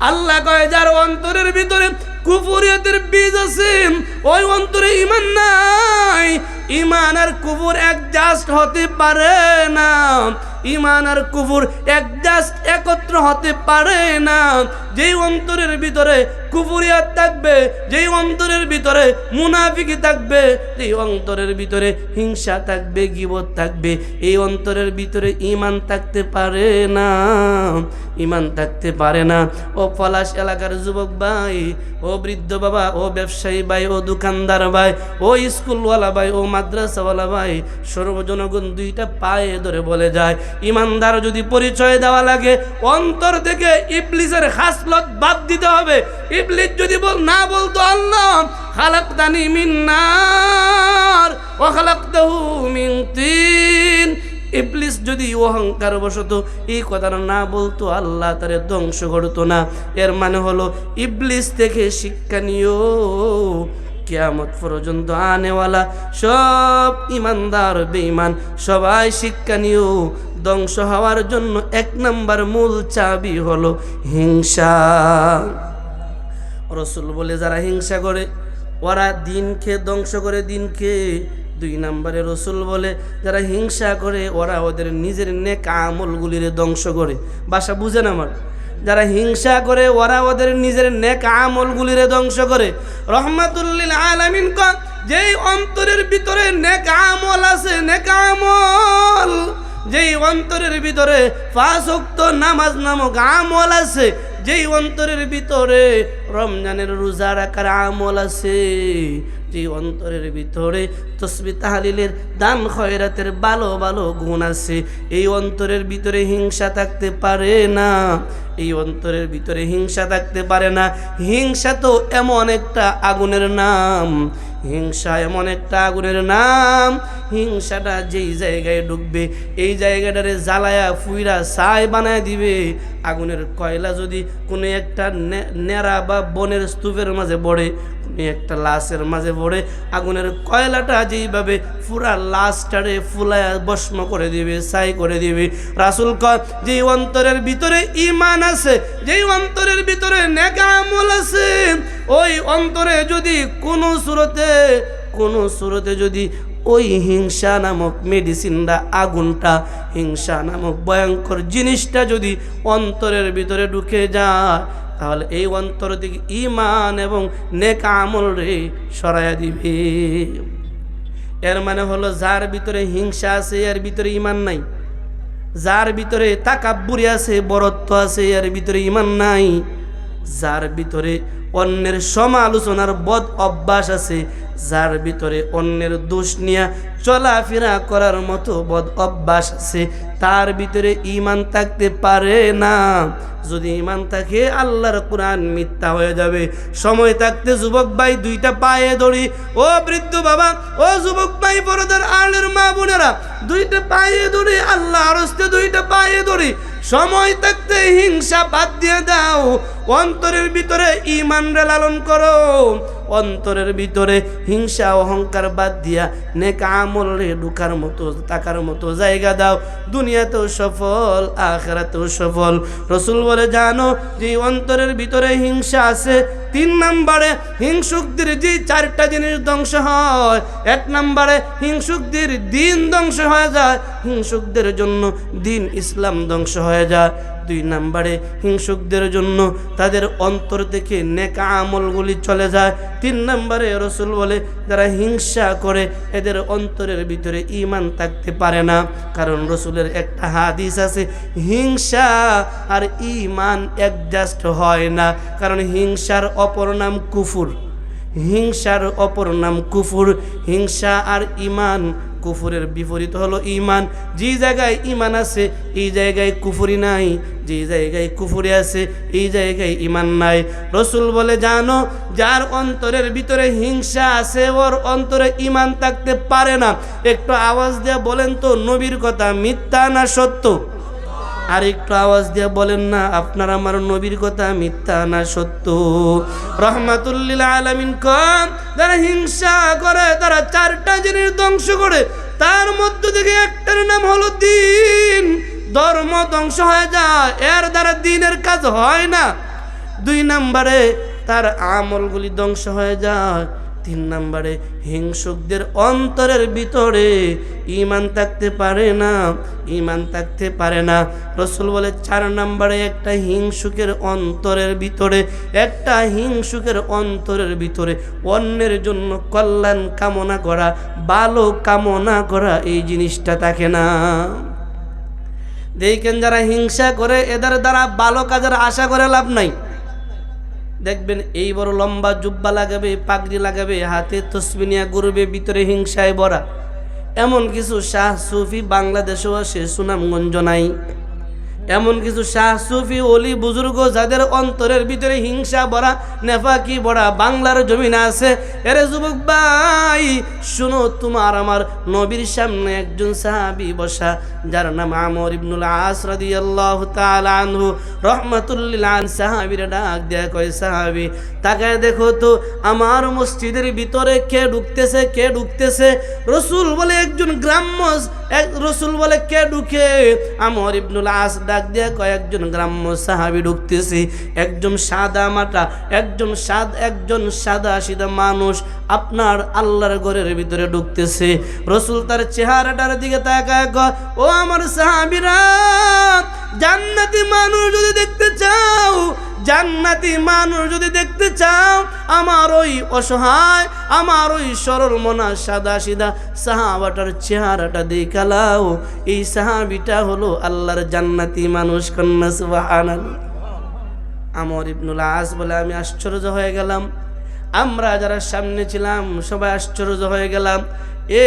আল্লাহ কয়, যার অন্তরের ভিতরে কুফুরিয়তের বীজ আছে, ওই অন্তরে ইমান নাই। ইমান আর কুফুর একজাস্ট হতে পারে না। ইমান আর কুফুর একজাস্ট একত্র হতে পারে না। যেই অন্তরের ভিতরে কুফুরিয়াত থাকবে, যেই অন্তরের ভিতরে মুনাফিকি থাকবে এই অন্তরের ভিতরে হিংসা থাকবে, গিবত থাকবে। এই অন্তরের ভিতরে ইমান থাকতে পারে না ইমান থাকতে পারে না। ও পলাশ এলাকার যুবক ভাই, ও বৃদ্ধ বাবা, ও ব্যবসায়ী ভাই, ও দোকানদার ভাই, ও স্কুলওয়ালা ভাই, ও মাদ্রাসাওয়ালা ভাই, সর্বজনগণ দুইটা পায়ে ধরে বলে যায় ইমানদার যদি পরিচয় দেওয়া লাগে, অন্তর থেকে ইবলিসের খাসলত বাদ দিতে হবে। ইবলিস যদি বল, না বলতো আল্লাহ, খালাকতানি মিন্নার ও খালাকতাহু মিন তিন। ইবলিস যদি অহংকার বশত এই কথাটা না বলতো, আল্লাহ তার ধ্বংস ঘটতো না। এর মানে হলো, ইবলিস থেকে শিক্ষা নিও, কেয়ামত পর্যন্ত আনেওয়ালা সব ইমানদার, বেঈমান, সবাই শিক্ষা নিও। ধ্বংস হওয়ার জন্য এক নাম্বার মূল চাবি হলো হিংসা। রসুল বলে, যারা হিংসা করে, ওরা দিনকে ধ্বংস করে দিনকে। দুই নম্বরে রসুল বলে, যারা হিংসা করে, ওরা ওদের নিজের নেক আমলগুলির ধ্বংস করে। বাসা বুঝেন আমার? যারা হিংসা করে, ওরা ওদের নিজের নেক আমলগুলিরে ধ্বংস করে। রহমাতুল্লিল আলামিন ক যেই অন্তরের ভিতরে নেক আমল আছে, নেক আমল, যেই অন্তরের ভিতরে ফাঁসক্ত নামাজ নামক আমল আছে যেই অন্তরের ভিতরে রমজানের রোজা রাখার আমল আছে যে অন্তরের ভিতরে তসবি তাহালিলের দান খয়রাতের ভালো ভালো গুণ আছে, এই অন্তরের ভিতরে হিংসা থাকতে পারে না, এই অন্তরের ভিতরে হিংসা থাকতে পারে না। হিংসা তো এমন একটা আগুনের নাম হিংসা এমন একটা আগুনের নাম। হিংসাটা যেই জায়গায় ডুববে, এই জায়গাটারে জ্বালায়া ফুইরা ছাই বানায় দিবে। আগুনের কয়লা যদি কোনো একটা নেড়া বা বনের স্তূপের মাঝে পড়ে কোনো একটা লাশের মাঝে পড়ে আগুনের কয়লাটা যেইভাবে পুরা লাশটারে ফুলায়া ভস্ম করে দিবে সাই করে দিবে। রাসুল কয়, যেই অন্তরের ভিতরে ইমান আছে, যেই অন্তরের ভিতরে নেকা আমল আছে, ওই অন্তরে যদি কোনো সুরতে কোনো সুরতে যদি ওই হিংসা নামক মেডিসিনটা, আগুনটা, হিংসা নামক ভয়ঙ্কর জিনিসটা যদি অন্তরের ভিতরে ঢুকে যায় তাহলে এই অন্তর দিকে ইমান এবং নেক আমল রে সরাইয়া দিবে। এর মানে হলো যার ভিতরে হিংসা আছে, এর ভিতরে ইমান নাই। যার ভিতরে তাকাব্বুরি আছে, বরত্ব আছে, এর ভিতরে ইমান নাই। যার ভিতরে অন্যের সমালোচনার বদ অভ্যাস আছে যার ভিতরে অন্যের দোষ নিয়ে চলাফেরা করার মতো বদ অভ্যাস আছে, তার ভিতরে ইমান থাকতে পারে না। যদি ইমান থাকে, আল্লাহর কোরআন মিথ্যা হয়ে যাবে। সময় থাকতে যুবক ভাই দুইটা পায়ে ধরি ও বৃদ্ধ বাবা, ও যুবক ভাই, বড়দের আলের মা বোনেরা দুইটা পায়ে ধরি, আল্লাহ আরস্তে দুইটা পায়ে ধরি, সময় থাকতে হিংসা বাদ দিয়ে দাও। অন্তরের ভিতরে ইমান রে লালন করো। অন্তরের ভিতরে হিংসা, অহংকার বাদ দিয়া নেক আমল ঢুকার মতো তাকার মতো জায়গা দাও। দুনিয়াতেও সফল, আখেরাতেও সফল। রসুল বলে, জানো, যে অন্তরের ভিতরে হিংসা আছে, তিন নম্বরে হিংসুকদের যে চারটা জিনিস ধ্বংস হয়, এক নম্বরে হিংসুকদের দিন ধ্বংস হয়ে যায়, হিংসুকদের জন্য দিন ইসলাম ধ্বংস হয়ে যায়। দুই নাম্বারে, হিংসুকদের জন্য তাদের অন্তর থেকে নেকা আমলগুলি চলে যায়। তিন নম্বরে, রসুল বলে, যারা হিংসা করে, এদের অন্তরের ভিতরে ইমান থাকতে পারে না। কারণ রসুলের একটা হাদিস আছে, হিংসা আর ইমান অ্যাডজাস্ট হয় না। কারণ হিংসার অপর নাম কুফুর। হিংসার অপর নাম কুফুর। হিংসা আর ইমান কুফুরের বিপরীত হলো ইমান যে জায়গায় ইমান আছে, এই জায়গায় কুফুরি নাই। যে জায়গায় কুফুরি আছে, এই জায়গায় ইমান নাই। রসুল বলে, জানো, যার অন্তরের ভিতরে হিংসা আছে, ওর অন্তরে ইমান থাকতে পারে না। একটু আওয়াজ দিয়ে বলেন তো, নবীর কথা মিথ্যা না সত্য? আর একটু আওয়াজ দিয়ে বলেন না, আপনার আমার নবীর কথা মিথ্যা না সত্য। রহমাতুল্লিল আলমিন কম যারা হিংসা করে, তারা চারটা জিনিস ধ্বংস করে। তার মধ্য থেকে একটার নাম হলো দিন। ধর্ম ধ্বংস হয়ে যায়, এর দ্বারা দিনের কাজ হয় না। দুই নাম্বারে তার আমলগুলি ধ্বংস হয়ে যায়। তিন নাম্বারে, হিংসুকদের অন্তরের ভিতরে ইমান থাকতে পারে না ইমান থাকতে পারে না। রসুল বলে, চার নাম্বারে একটা হিংসুকের অন্তরের ভিতরে, একটা হিংসুকের অন্তরের ভিতরে। অন্যের জন্য কল্যাণ কামনা করা, ভালো কামনা করা এই জিনিসটা থাকে না। দেখেন যারা হিংসা করে, এদের দ্বারা ভালো কাজের আশা করে লাভ নাই। দেখবেন এই বড় লম্বা জুব্বা লাগাবে, পাগড়ি লাগাবে, হাতে তসবিনিয়া গরুবে ভিতরে হিংসায় ভরা। এমন কিছু শাহ সুফি বাংলাদেশেও আসে সুনামগঞ্জ নাই। এমন কিছু শাহ, সুফি অলি বুজুর্গ, যাদের অন্তরের ভিতরে হিংসা ভরা, নেফাকি বড়া বাংলার জমিনে আছে। এরে যুবক ভাই, শুনো তোমার আমার নবীর সামনে একজন সাহাবি বসা, যার নাম আমর ইবনুল আস রাদিয়াল্লাহু তাআলা আনহু। রহমাতুল্লিল আন, সাহাবীর ডাক দেয়া কয়, সাহাবি, তাকায় দেখো তো, আমার মসজিদের ভিতরে কে ঢুকতেছে কে ঢুকতেছে? রসুল বলে, একজন গ্রাম্য রসুল বলে, কে ঢুকে আমর ইবনুল আস ডাক দিয়ে কয়েকজন গ্রাম্য সাহাবি ঢুকতেছে। একজন সাদা মাটা একজন সাদ একজন সাদা সিদা মানুষ আপনার আল্লাহর ঘরের ভিতরে ঢুকতেছে। রসুল তার চেহারাটার দিকে তাকায় কয়, ও আমার সাহাবিরা জান্নাতি মানুষ যদি দেখতে চাও জান্নাতি মানুষ যদি দেখতে চাও, আমার ওই অসহায়, আমার ওই সরল মনা সাদা সিদা সাহাবাটার চেহারাটা দেখালাও এই সাহাবিটা হলো আল্লাহর জান্নাতি মানুষ, কন্যা সুবহানাল্লাহ। আমর ইবনুল আস বলে আমি আশ্চর্য হয়ে গেলাম। আমরা যারা সামনে ছিলাম, সবাই আশ্চর্য হয়ে গেলাম। এ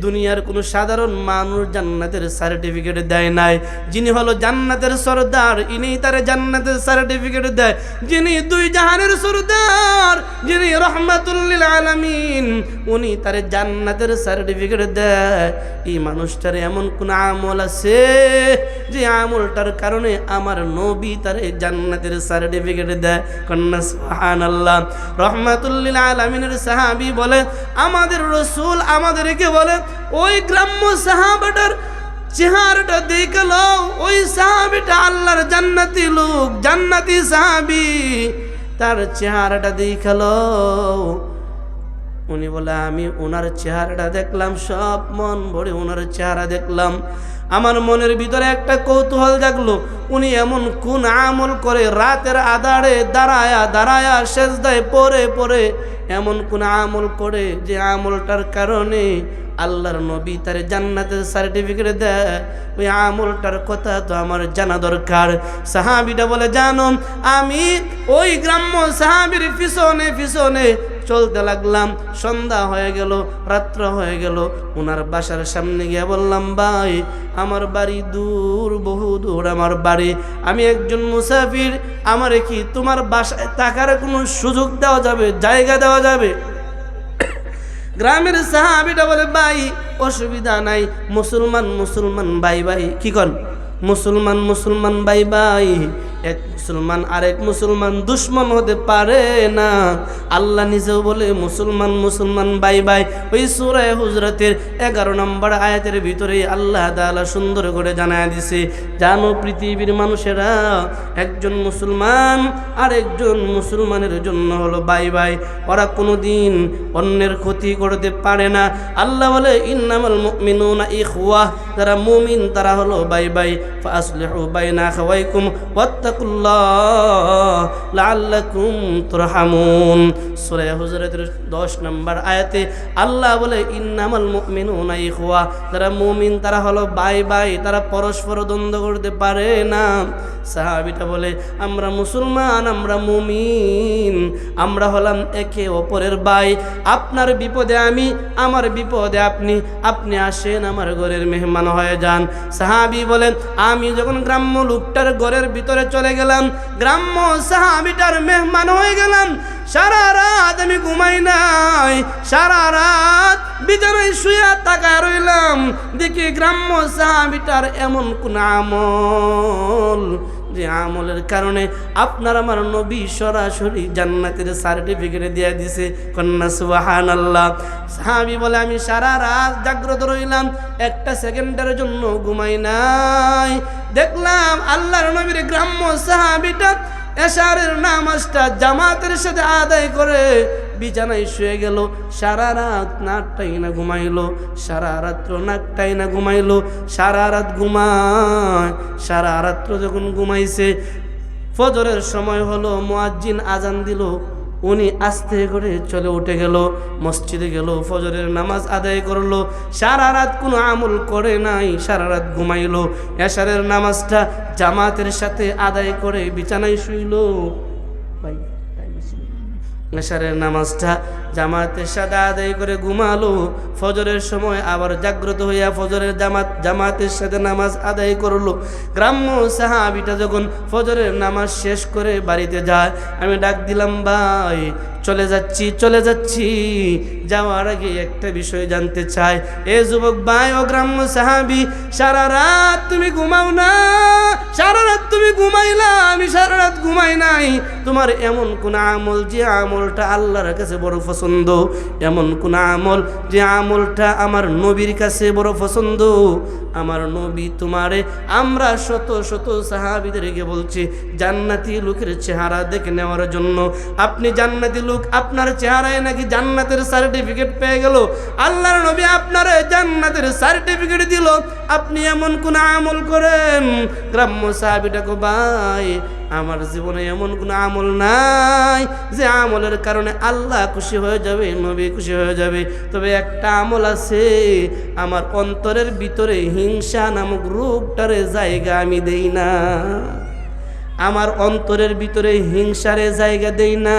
দুনিয়ার কোনো সাধারণ মানুষ জান্নাতের সার্টিফিকেট দেয় নাই। যিনি হলো জান্নাতের সর্দার, ইনি তার জান্নাতের সার্টিফিকেট দেয়। যিনি দুই জাহানের সর্দার, যিনি রহমাতুল্লিল আলামিন, উনি তার জান্নাতের সার্টিফিকেট দেয়। এই মানুষটার এমন কোন আমল আছে? যে আমলটার কারণে আমার নবী তার জান্নাতের সার্টিফিকেট দেয়। কন্যা সুবহানাল্লাহ। রহমাতুল্লিল আলামিনের সাহাবী বলে, আমাদের রসুল আমাদেরকে বলে ওই গ্রাম্য সাহাবাটার চেহারাটা দেখল ওই সাহাবিটা আল্লাহর জান্নাতি লোক, জান্নাতি সাহাবি। তার চেহারাটা দেখল উনি বলে, আমি ওনার চেহারাটা দেখলাম, সব মন ভরে ওনার চেহারা দেখলাম। আমার মনের ভিতরে একটা কৌতূহল জাগলো। উনি এমন কোন আমল করে রাতের আধারে দাঁড়ায়া দাঁড়ায়া সেজদায় পরে পরে এমন কোন আমল করে যে আমলটার কারণে আল্লাহর নবী তার জান্নাতের সার্টিফিকেট দেয়। ওই আমলটার কথা তো আমার জানা দরকার। সাহাবিটা বলে, জানো, আমি ওই গ্রাম্য সাহাবির পিছনে পিছনে চলতে লাগলাম। সন্ধ্যা হয়ে গেল, রাত্র হয়ে গেল। ওনার বাসার সামনে গিয়ে বললাম, ভাই, আমার বাড়ি দূর, বহু দূর আমার বাড়ি। আমি একজন মুসাফির, আমার কি তোমার বাসায় থাকার কোনো সুযোগ দেওয়া যাবে, জায়গা দেওয়া যাবে? গ্রামের সাহাবিটা বলে, ভাই, অসুবিধা নাই, মুসলমান মুসলমান, ভাই ভাই। কি কন? মুসলমান মুসলমান, ভাই ভাই। এক মুসলমান আরেক মুসলমান দুশ্মন হতে পারে না। আল্লাহ নিজেও বলে, মুসলমান মুসলমান, বাই বাই। ওই সুরায় হুজরতের এগারো নম্বর আয়াতের ভিতরে আল্লাহ তাআলা সুন্দর করে জানায় দিছে, জানো পৃথিবীর মানুষেরা, একজন মুসলমান আর একজন মুসলমানের জন্য হলো বাই বাই। ওরা কোনোদিন অন্যের ক্ষতি করতে পারে না। আল্লাহ বলে, ইন্নামাল মুমিনুনা ইখওয়া। যারা মুমিন, তারা হলো ভাই বাই। ফাসলিহু বাইনা খাওয়াইকুম, ওয়াত্তাকুল্লাহ লাআল্লাকুম তুরহামুন। সূরা হুজুরাতের 10 নম্বর আয়াতে আল্লাহ বলে, ইন্নামাল মুমিনুনা ইখওয়া। যারা মুমিন, তারা হলো বাই বাই। তারা পরস্পর দ্বন্দ্ব করতে পারে না। সাহাবিটা বলে, আমরা মুসলমান, আমরা মুমিন, আমরা হলাম একে অপরের বাই। আপনার বিপদে আমি, আমার বিপদে আপনি। আপনি আসেন আমার ঘরের মেহমান হয়ে যান, সাহাবি বলেন, আমি যখন গ্রাম্য লোকটার ঘরের ভিতরে চলে গেলাম, গ্রাম্য সাহাবিটার মেহমান হয়ে গেলাম, সারা রাত আমি ঘুমাই নাই, সারা রাত বিছানায় শুয়ে তাকায় রইলাম, দেখি গ্রাম্য সাহাবিটার এমন কোন আমল যে আমলের কারণে আপনার আমার নবী সরাসরি জান্নাতের সার্টিফিকেট দিয়ে দিছে। কন্যা সুবাহান আল্লাহ সাহাবি বলে, আমি সারা রাত জাগ্রত রইলাম, একটা সেকেন্ডের জন্য ঘুমাই নাই। দেখলাম আল্লাহর নবীর গ্রাম্য সাহাবিটা এশারের নামাজটা জামাতের সাথে আদায় করে বিছানায় শুয়ে গেল। সারা রাত নাকটাই না ঘুমাইলো, সারা রাত্র নাকটাই না ঘুমাইলো, সারা রাত ঘুমায়। সারা রাত্র যখন ঘুমাইছে, ফজরের সময় হলো, মোয়াজ্জিন আজান দিল। উনি আস্তে করে চলে উঠে গেল, মসজিদে গেল, ফজরের নামাজ আদায় করল, সারা রাত কোনো আমল করে নাই, সারা রাত ঘুমাইলো, এশারের নামাজটা জামাতের সাথে আদায় করে বিছানায় শুইল। ভাই এশারের নামাজটা জামাতের সাদা আদায় করে ঘুমালো। ফজরের সময় আবার জাগ্রত হইয়া ফজরের জামাত জামাতের সাথে নামাজ আদায় করল। গ্রাম্য সাহাবিটা যখন ফজরের নামাজ শেষ করে বাড়িতে যায়, আমি ডাক দিলাম, ভাই, চলে যাচ্ছি চলে যাচ্ছি। যাওয়ার আগে একটা বিষয় জানতে চাই। এ যুবক ভাই, ও গ্রাম্য সাহাবি, সারা রাত তুমি ঘুমাও না, সারা রাত তুমি ঘুমাইলা, আমি সারা রাত ঘুমাই নাই। তোমার এমন কোন আমল যে আমলটা আল্লাহর কাছে বড় পছন্দ? এমন কোন আমল যে আমলটা আমার নবীর কাছে বড় পছন্দ? আমার নবী তোমারে আমরা শত শত সাহাবিদেরকে বলছি, জান্নাতি লোকের চেহারা দেখে নেওয়ার জন্য। আপনি জান্নাতি লোক, আপনার চেহারায় নাকি জান্নাতের সার্টিফিকেট পেয়ে গেল। আল্লাহর নবী আপনার জান্নাতের সার্টিফিকেট দিল। আপনি এমন কোন আমল করেন? গ্রাম্য সাহাবিটাকে ভাই, আমার জীবনে এমন কোনো আমল নাই যে আমলের কারণে আল্লাহ খুশি হয়ে যাবে, নবী খুশি হয়ে যাবে। তবে একটা আমল আছে, আমার অন্তরের ভিতরে হিংসা নামক রূপটারে জায়গা আমি দেই না। আমার অন্তরের ভিতরে হিংসারে জায়গা দেই না।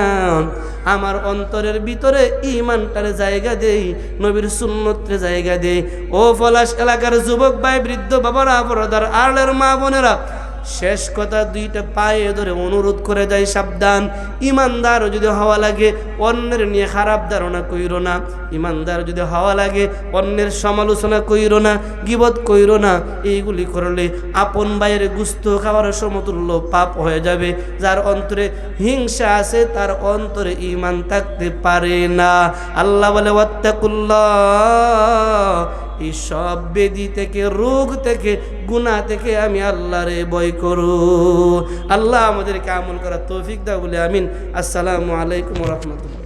আমার অন্তরের ভিতরে ইমানটারে জায়গা দেই, নবীর সুন্নতরে জায়গা দেই। ও পলাশ এলাকার যুবক ভাই, বৃদ্ধ বাবারা, বড়দার আড়ের মা বোনেরা শেষ কথা দুইটা পায়ে ধরে অনুরোধ করে যায় সাবধান। ইমানদার যদি হওয়া লাগে, অন্যের নিয়ে খারাপ ধারণা কইর না। ইমানদার যদি হওয়া লাগে, অন্যের সমালোচনা কইর না, গিবত কইর না। এইগুলি করলে আপন বাইরে গুস্ত খাওয়ার সমতুল্য পাপ হয়ে যাবে, যার অন্তরে হিংসা আছে, তার অন্তরে ইমান থাকতে পারে না। আল্লাহ বলে, ওয়াত্তাকুল্লাহ। এই সব বেদি থেকে, রোগ থেকে গুণা থেকে আমি আল্লাহরে বয় করু। আল্লাহ আমাদেরকে আমল করা তৌফিক দা বলে আমিন। আসসালামু আলাইকুম রহমতুল্লাহ।